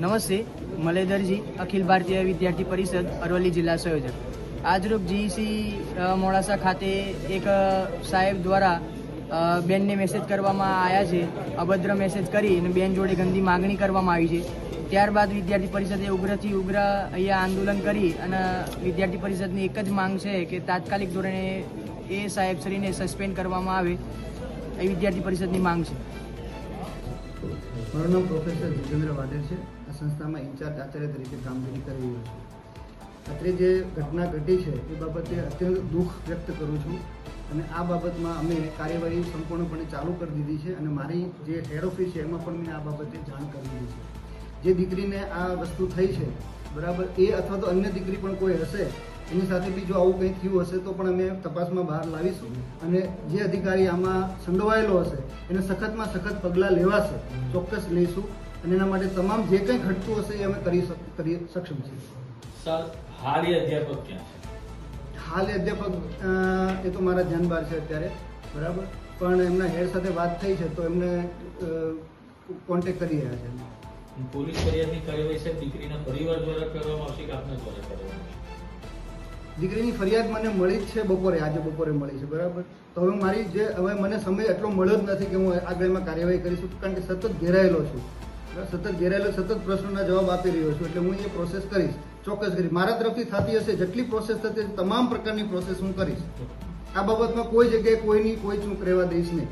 નમસ્તે, મલેદરજી, અખિલ ભારતીય વિદ્યાર્થી પરિષદ, અરવલ્લી જિલ્લા સંયોજક. આજરોજ જીઈસી મોડાસા ખાતે એક સાહેબ દ્વારા બેનને મેસેજ કરવામાં આવ્યા છે. અભદ્ર મેસેજ કરી અને બેન જોડે ગંદી માગણી કરવામાં આવી છે. ત્યારબાદ વિદ્યાર્થી પરિષદે ઉગ્રથી ઉગ્ર અહીંયા આંદોલન કરી અને વિદ્યાર્થી પરિષદની એક જ માંગ છે કે તાત્કાલિક ધોરણે એ સાહેબશ્રીને સસ્પેન્ડ કરવામાં આવે. એ વિદ્યાર્થી પરિષદની માંગ છે. મારું નામ પ્રોફેસર જીતેન્દ્ર વાઢેર છે. આ સંસ્થામાં ઇન્ચાર્જ આચાર્ય તરીકે કામગીરી કરી રહ્યો છું. અત્રે જે ઘટના ઘટી છે, એ બાબતે અત્યંત દુઃખ વ્યક્ત કરું છું અને આ બાબતમાં અમે કાર્યવાહી સંપૂર્ણપણે ચાલુ કરી દીધી છે અને મારી જે હેડ ઓફિસ છે, એમાં પણ મેં આ બાબતે જાણ કરી દીધી છે. જે દીકરીને આ વસ્તુ થઈ છે, બરાબર એ અથવા તો અન્ય દીકરી પણ કોઈ હશે એની સાથે બી જો આવું કંઈ થયું હશે તો પણ અમે તપાસમાં બહાર લાવીશું. અને જે અધિકારી આમાં સંડોવાયેલો હશે એને સખતમાં સખત પગલાં લેવાશે ચોક્કસ લઈશું. અને એના માટે તમામ જે કંઈ ઘટતું હશે એ અમે કરી કરી સક્ષમ છીએ. સર હારી અધ્યાપક ક્યાં છે? હાલ અધ્યાપક એ તો મારા ધ્યાન બહાર છે અત્યારે. બરાબર? પણ એમના હેડ સાથે વાત થઈ છે તો એમને કોન્ટેક્ટ કરી રહ્યા છે. પોલીસ ફરિયાદની કાર્યવાહી સાહેબ દીકરીના પરિવાર દ્વારા કરવામાં આવશે કે આપના દ્વારા કરવામાં આવશે? દીકરીની ફરિયાદ મને મળી જ છે બપોરે, આજે બપોરે મળી છે, બરાબર? તો હવે મારી જે, હવે મને સમય એટલો મળ્યો જ નથી કે હું આગળ એમાં કાર્યવાહી કરી શકું કારણ કે સતત ઘેરાયેલો છું. સતત ઘેરાયેલો, સતત પ્રશ્નોના જવાબ આપી રહ્યો છું, એટલે હું એ પ્રોસેસ કરીશ, ચોક્કસ કરીશ. મારા તરફથી થતી હશે, જેટલી પ્રોસેસ થતી તમામ પ્રકારની પ્રોસેસ હું કરીશ. આ બાબતમાં કોઈ જગ્યાએ કોઈની કોઈ ચૂક રહેવા દઈશ નહીં.